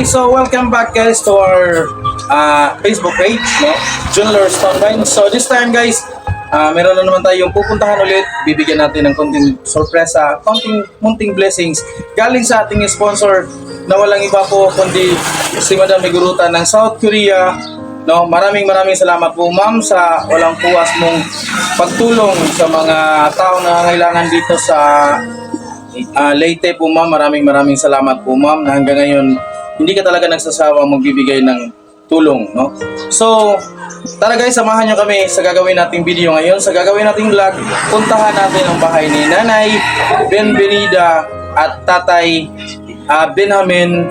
Okay, so welcome back guys to our uh, Facebook page, no? Junler Stonewine. So this time guys, uh, meron na naman tayong pupuntahan ulit. Bibigyan natin ng konting sorpresa, konting munting blessings galing sa ating sponsor na walang iba po kundi si Madam Miguruta ng South Korea. No, maraming maraming salamat po ma'am sa walang puwas mong pagtulong sa mga tao na nangangailangan dito sa Ah, Leyte po ma'am, maraming maraming salamat po ma'am na hanggang ngayon hindi ka talaga nagsasawang magbibigay ng tulong, no? So, tara guys, samahan nyo kami sa gagawin nating video ngayon. Sa gagawin nating vlog, puntahan natin ang bahay ni Nanay Benvenida at Tatay ah, Benjamin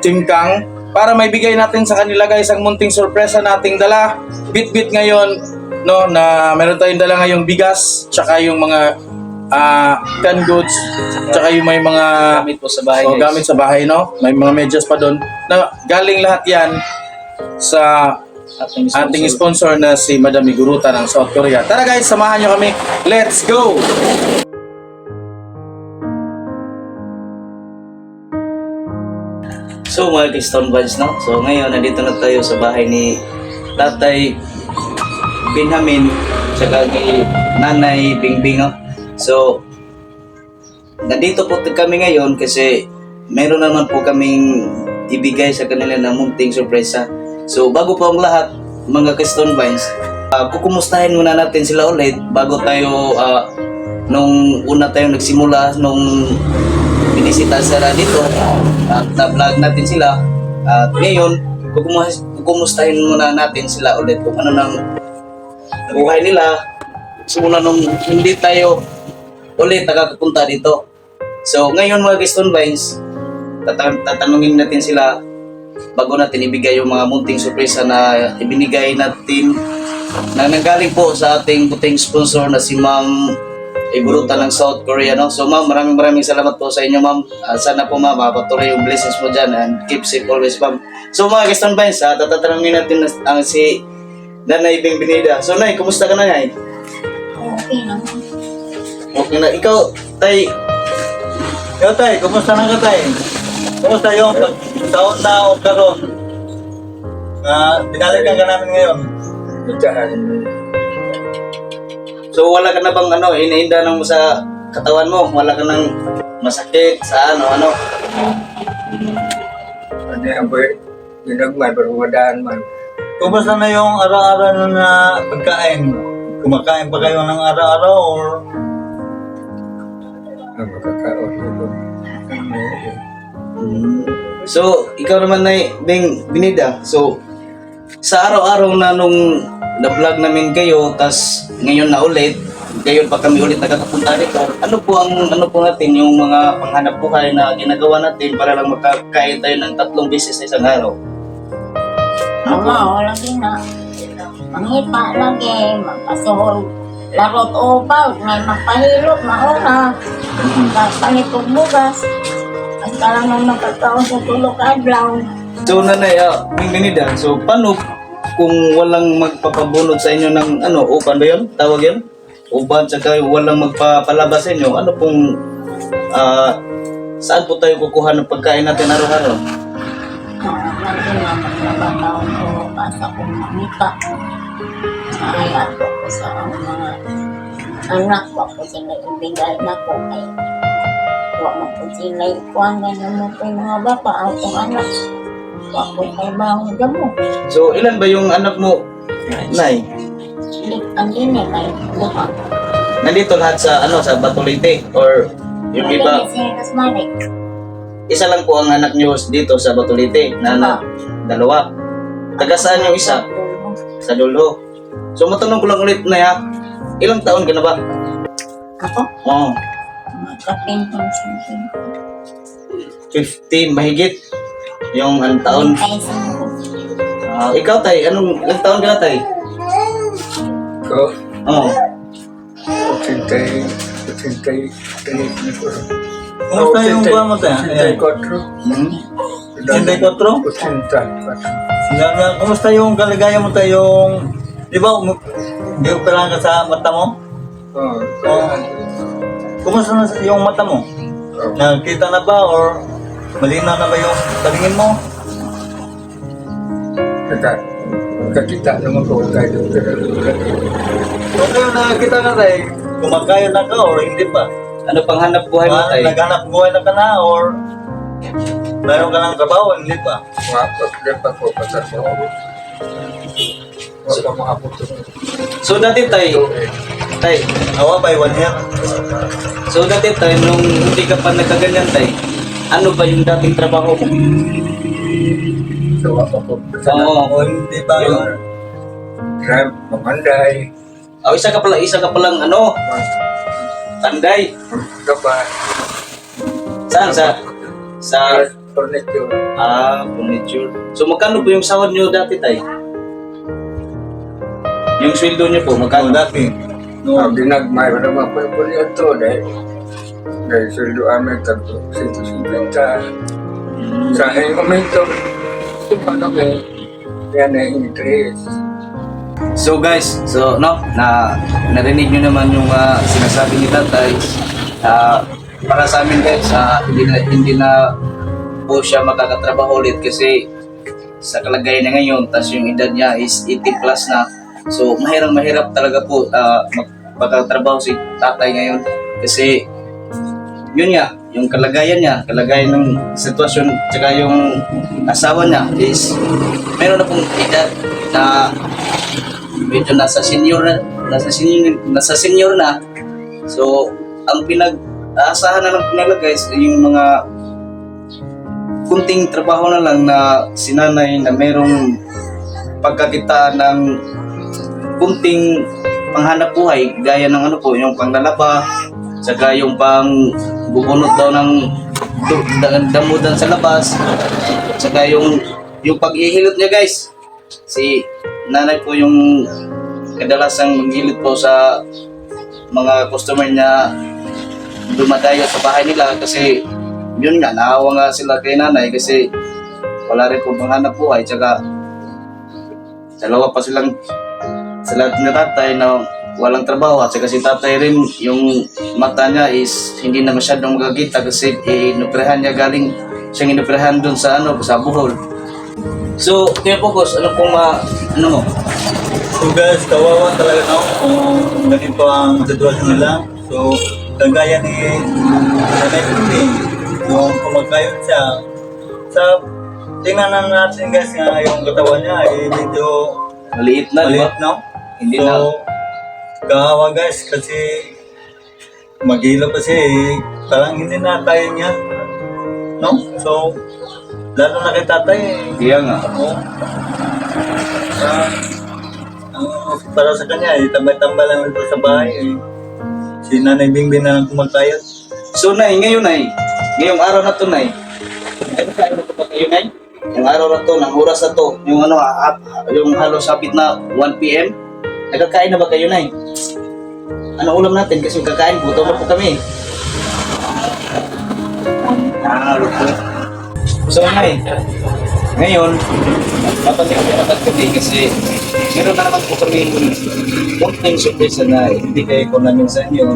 Timkang para may bigay natin sa kanila guys ang munting sorpresa nating dala. Bit-bit ngayon, no, na meron tayong dala ngayong bigas, tsaka yung mga ah canned goods, tsaka yung may mga Gamit po sa bahay oh, guys. gamit sa bahay, no? May mga medyas pa doon. Na galing lahat yan sa Ating ating sponsor na si Madam Miguruta ng South Korea. Tara guys, samahan nyo kami. Let's go! So mga Keystone Vibes, no? So ngayon, nandito na tayo sa bahay ni Tatay Benjamin tsaka kay Nanay Bingbing, no? So, nandito po kami ngayon kasi meron naman po kaming ibigay sa kanila na munting sorpresa. So, bago po ang lahat, mga Keystone Vibes, uh, kukumustahin muna natin sila ulit bago tayo, ah, nung una tayong nagsimula, nung binisita sila dito at na-vlog natin sila at ngayon kukumus- kukumustahin muna natin sila ulit kung ano nang buhay nila simula nung hindi tayo ulit nakakapunta dito so ngayon mga Gaston Vines tata- tatanungin natin sila bago natin ibigay yung mga munting sorpresa na ibinigay natin na nanggaling po sa ating puting sponsor na si Ma'am Iburuta ng South Korea, no? So, ma'am, maraming maraming salamat po sa inyo, ma'am. Ah, sana po, ma'am, mapatuloy yung blessings mo dyan and keep safe always, ma'am. So, mga Gaston Vines, ah, tatatanungin natin na- ang si Nanay Bing. So, Nay, kumusta ka na, Nay? Okay naman. Okay na. Ikaw, Tay, Yo tay, kumusta na ka tay? Kumusta yung taon na o karon? Na binalikan ka namin ngayon. so wala ka na bang ano, hinahinda nang sa katawan mo? Wala ka nang masakit sa ano, ano? Ano yung boy? Ginagman, berwadaan man. Kumusta na yung araw-araw na pagkain? Kumakain pa kayo ng araw-araw or Ang makakaon ito. So, ikaw naman na Bing Binida. So, sa araw-araw na nung na-vlog namin kayo, tas ngayon na ulit, ngayon pa kami ulit nakakapunta dito. Ano po ang ano po natin yung mga panghanap buhay na ginagawa natin para lang makakain tayo ng tatlong beses sa isang araw? Ama, lagi na. Manghipa lagi, magpasuhol. Larot upaw, may magpahilot, mauna. Panitog bugas. At parang nung magkakaon sa tulog adlaw. So, nanay, uh, Bing Binida, so paano kung walang magpapabunod sa inyo ng ano, upan ba yun? Tawag yun? Upan, tsaka walang magpapalabas sa inyo, ano pong ah, saan po tayo kukuha ng pagkain natin araw-araw? Ah, Lagi na maglabataon ko basta kong mamita. Ay, ato ko sa mga anak ko ko sila ibigay na ko kay Wa mo po sila ikuan ganyan mo po yung mga bata akong anak. Wa po kay bahong damo. So, ilan ba yung anak mo, Nay? Likan din eh kay duha. Nandito lahat sa ano sa Batulite or yung iba, isa lang po ang anak niyo dito sa Batulite na anak, dalawa. Taga saan yung isa? Sa Dulo. So, matanong ko lang ulit na ya, ilang taon ka na ba? Ako? Oo. Magkapintong sinsin. 15 mahigit yung ang taon. Sino? Ah, ikaw tay, anong ilang taon ka na tay? Ko, Oo. tanig na ko. kumusta yung buwan mo tay? Ayan. kotro. Hmm? Utintay kotro? Utintay kotro. Na- na- Kumusta yung kaligaya mo tayo yung Di ba, um, di operahan ka sa mata mo? Oh, Oo. Kumusta na yung mata mo? oh. Nakita na ba or Malinaw na ba yung paningin mo? Saka, kakita naman ko tayo. Kung kayo nakakita ka tayo, kumakain na ka or hindi pa? Ano pang hanap buhay mo Ah, tay? naghanap buhay na ka na or mayroon ka ng trabaho, hindi pa? Mapagdapat ko pa sa mga Wala mga puto. So dati tay, tay, Awa by one year. so dati tay, nung hindi ka pa nagkaganyan tay, ano ba yung dating trabaho mo? So, ako po sa Oo. O hindi ba yung Grab, mamanday, Oh, isa ka pala, isa ka palang ano, tanday. gabay, Saan sa sa furniture. ah, furniture. So magkano po yung sahod niyo dati tay? Yung sweldo niyo po, ano magkano? dati? No, No, ginagmay mo naman po yung pulyo to dahil dahil sulo amin tago 150. Sa aking momento, ano ko, yan ay increase. So guys, so no, na narinig niyo naman yung ah, sinasabi ni Tatay. Ah, para sa amin guys, ah, hindi na hindi na po siya makakatrabaho ulit kasi sa kalagayan niya ngayon, tas yung edad niya is 80 plus na. So mahirap mahirap talaga po ah, magpakatrabaho si Tatay ngayon kasi yun nga, yung kalagayan niya, kalagayan ng sitwasyon, tsaka yung asawa niya is meron na pong edad na medyo nasa senior na, nasa senior, nasa senior na. So, ang pinag-aasahan na lang po nila guys, yung mga kunting trabaho na lang na sinanay na merong pagkakita ng kunting panghanap buhay, gaya ng ano po, yung panglalaba, saka yung pang bubunot daw ng damudan sa labas, saka yung yung pag-ihilot niya guys. Si nanay po yung kadalasang maghilot po sa mga customer niya dumadayo sa bahay nila kasi yun nga, naawa nga sila kay nanay kasi wala rin po panghanap buhay tsaka dalawa pa silang sila ni tatay na walang trabaho at saka si tatay rin yung mata niya is hindi na masyadong magagita kasi inuprehan niya galing siyang inuprehan dun sa ano sa Bohol. So kaya focus ano pong ma ano mo? So guys, kawawa talaga no? Kung ganito ang sitwasyon nila. So, kagaya ni Nanay Puti, yung kumakayon siya, sa tingnan na natin guys nga yung katawan niya ay medyo maliit na maliit no? Hindi so, na kawawa guys kasi magila pa siya eh. Parang hindi na kaya niya. No? So, lalo na kay tatay eh. kaya nga Oo. Ah, ang para sa kanya, eh, tambay-tambay lang ito sa bahay. Eh. Si Nanay Bingbing na lang kumakayat. So, Nay, ngayon, Nay, ngayong araw na to, Nay, ano kayo na to ba kayo, Nay? Yung araw na to, ng oras na to, yung ano, ah, ah, yung halos hapit na 1 p.m., nagkakain na ba kayo, Nay? Ano ulam natin? Kasi kakain, gutom na po kami. Ah. So, Nay, ngayon, napatik ko naman kami kasi meron na naman po kami konting surprise na hindi kayo ko namin sa inyo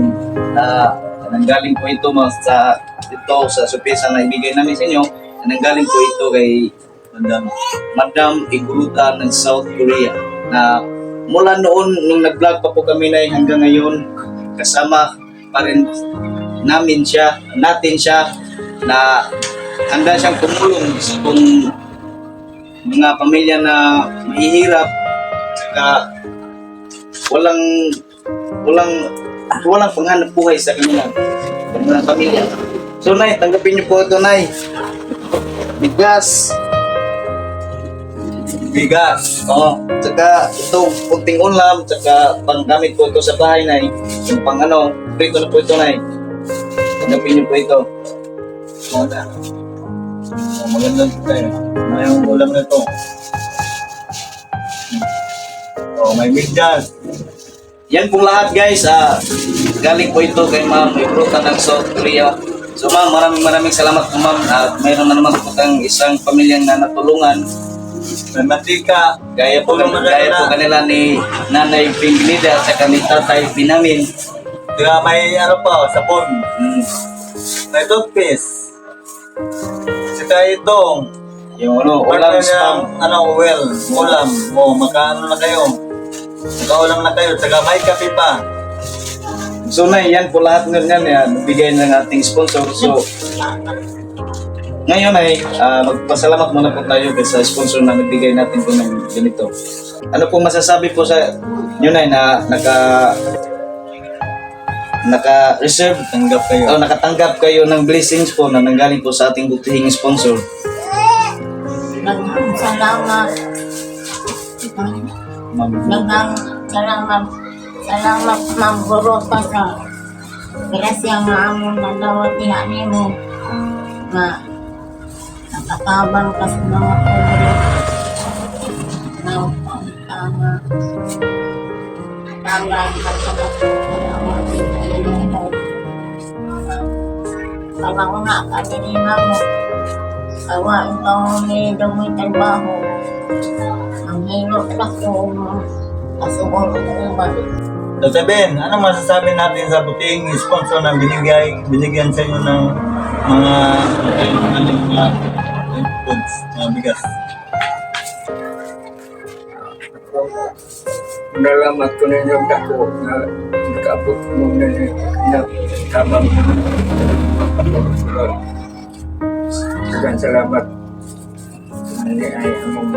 na nanggaling po ito mga sa ito sa surprise na ibigay namin sa inyo nanggaling po ito kay Madam. Madam Iguluta ng South Korea na mula noon nung nag-vlog pa po kami na hanggang ngayon kasama pa rin namin siya, natin siya na handa siyang tumulong sa kung mga pamilya na mahihirap saka walang walang walang panghanap buhay sa kanila mga pamilya. So, Nay, tanggapin niyo po ito, Nay. Bigas, Bigas. Oo. Tsaka ito, kunting ulam, tsaka panggamit po ito sa bahay na yung pang ano, prito na po ito na Tanggapin niyo po ito. Wala. Oh, maganda tayo. May ang ulam na ito. Oh, may bigas. Yan pong lahat guys, ah, galing po ito kay ma'am, may pruta ng South Korea. So ma'am, maraming maraming salamat po ma'am. At mayroon na naman po isang pamilyang na natulungan. May matika. Gaya po, Tulong na gaya po kanila. kanila ni Nanay Pinglida at saka ni Tatay Pinamin. Kaya may ano pa, sabon. Mm. May toothpaste. kay Dong. Yung ano, ulam spam. ano, well, ulam. O, magkaano na kayo. Magkaulam na kayo. Saka may kape pa. So na yan po lahat ng yan yan, bigay ng ating sponsor. So ngayon ay ah, magpasalamat muna po tayo sa sponsor na nagbigay natin po ng ganito. Ano po masasabi po sa yun ay na naka naka-reserve Tanggap kayo. o nakatanggap kayo ng blessings po na nanggaling po sa ating butihing sponsor. Daghang salamat. Ma'am. Daghang salamat. Salamat Ma'am Gorosa sa grasya nga amon na dawat niya nimo nga nakatabang ka sa mga pobre na pangtama tambang ka sa mga Panahuna ka din mo. Kawa ikaw may dumi trabaho. Ang hirap na ko kasubol ko balik. So, sabihin, ano masasabi natin sa buting sponsor na binigay, binigyan sa inyo ng mga ano, mga foods, mga bigas. Nalamat ko ninyo ako na nakaabot mo na na tamang Dagan salamat. Hindi ay among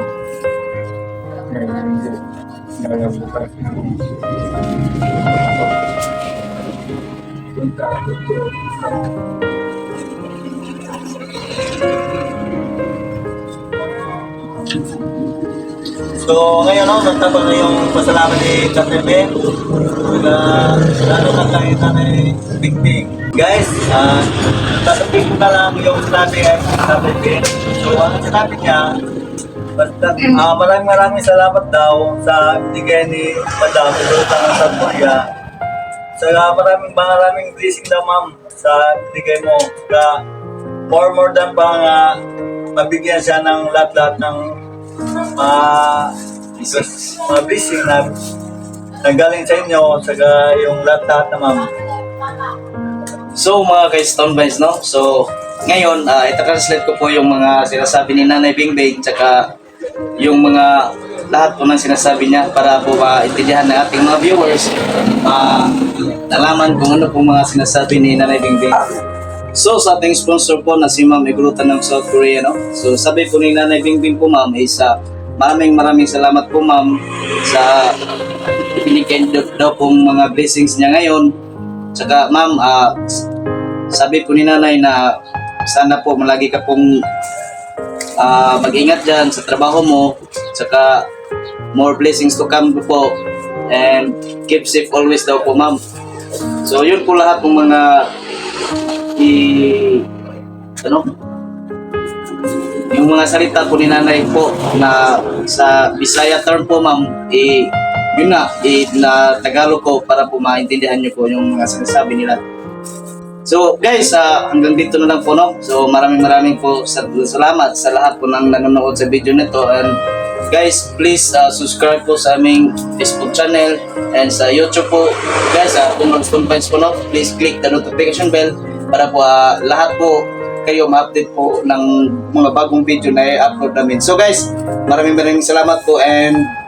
nangyayari dalam bukas ng punta ako to So, ngayon, no, nagtapos na yung pasalamat ni Tatay Ben. Saka, lalo na kay Tatay Big Big. Guys, ah, sasabihin ko na lang yung sinabi ay Tatay Ben. So, ang sinabi niya, basta, ah, maraming maraming salamat daw sa binigay ni Madam Lutang ng South Korea. Saka maraming maraming blessing daw ma'am sa binigay mo. Saka, more more than pa nga mabigyan siya ng lahat-lahat ng mga blessing na nanggaling sa inyo saka yung lahat-lahat na ma'am. So mga ka-Stone Vines, no? So ngayon, uh, ita-translate ko po yung mga sinasabi ni Nanay Bingbing tsaka yung mga lahat po ng sinasabi niya para po maintindihan ng ating mga viewers uh, nalaman kung ano po mga sinasabi ni Nanay Bingbing. So sa ating sponsor po na si Ma'am Igruta ng South Korea, no? So sabi po ni Nanay Bingbing po ma'am is uh, maraming maraming salamat po ma'am sa binigyan daw- pong mga blessings niya ngayon Tsaka ma'am, s- sabi po ni nanay na sana po malagi ka pong ah, mag-ingat dyan sa trabaho mo. Tsaka more blessings to come po. And keep safe always daw po ma'am. So yun po lahat ng mga i ano yung mga salita po ni nanay po na sa Bisaya term po ma'am i yun na, i, na Tagalog ko para po maintindihan nyo po yung mga sinasabi nila. So guys, ah, hanggang dito na lang po no. So maraming maraming po sa- salamat sa lahat po ng nanonood sa video nito and guys, please ah, subscribe po sa aming Facebook channel and sa YouTube po. Guys, uh, kung Pines po no, please click the notification bell para po ah, lahat po kayo ma-update po ng mga bagong video na i-upload namin. So guys, maraming maraming salamat po and